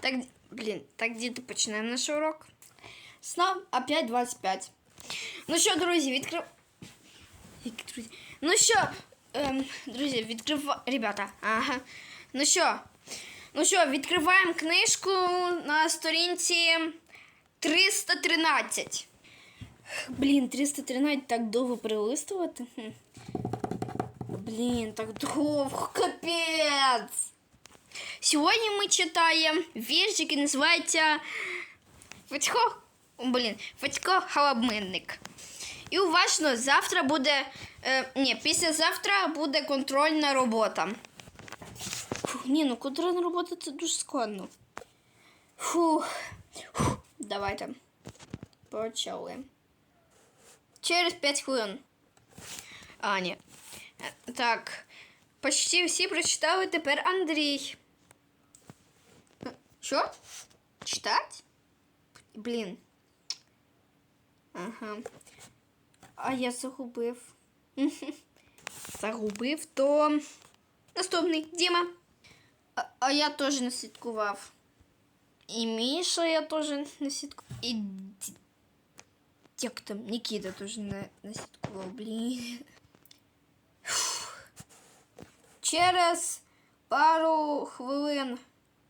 Так, блін, так, діти, починаємо наш урок. Снов опять 25. Ну що, друзі, відкрив. Які друзі? Ну що, ем, друзі, відкрива... Ребята, ага. Ну що? Ну що, відкриваємо книжку на сторінці 313. Блін, 313 так довго перелистувати. Хм. Блін, так довго, капець. Сьогодні ми читаємо вірш, який називається Федько, блін, Федько Халабминник. І уважно, завтра буде. Е, ні, післязавтра буде контрольна робота. Фух, ні, ну контрольна робота це дуже складно. Фух. Фух. Давайте. Почали. Через 5 хвилин. А, ні. Е, Так. Почти всі прочитали тепер Андрій. Е, Що? Читать? Блін. Ага. А я загубив. Загубив, то наступний Діма. А, а я теж не слідкував. І Міша я теж не слідкував. І Д- як там Нікіта теж не, не слідкував, блін. Фух. Через пару хвилин.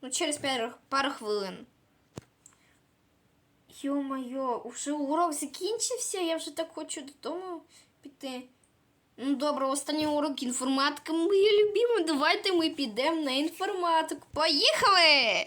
Ну, через пару, пару хвилин. Йо-моє, уже урок закінчився, я вже так хочу додому піти. Ну, добре, останній урок інформатика. Моє любиме, давайте ми підемо на інформатику. Поїхали!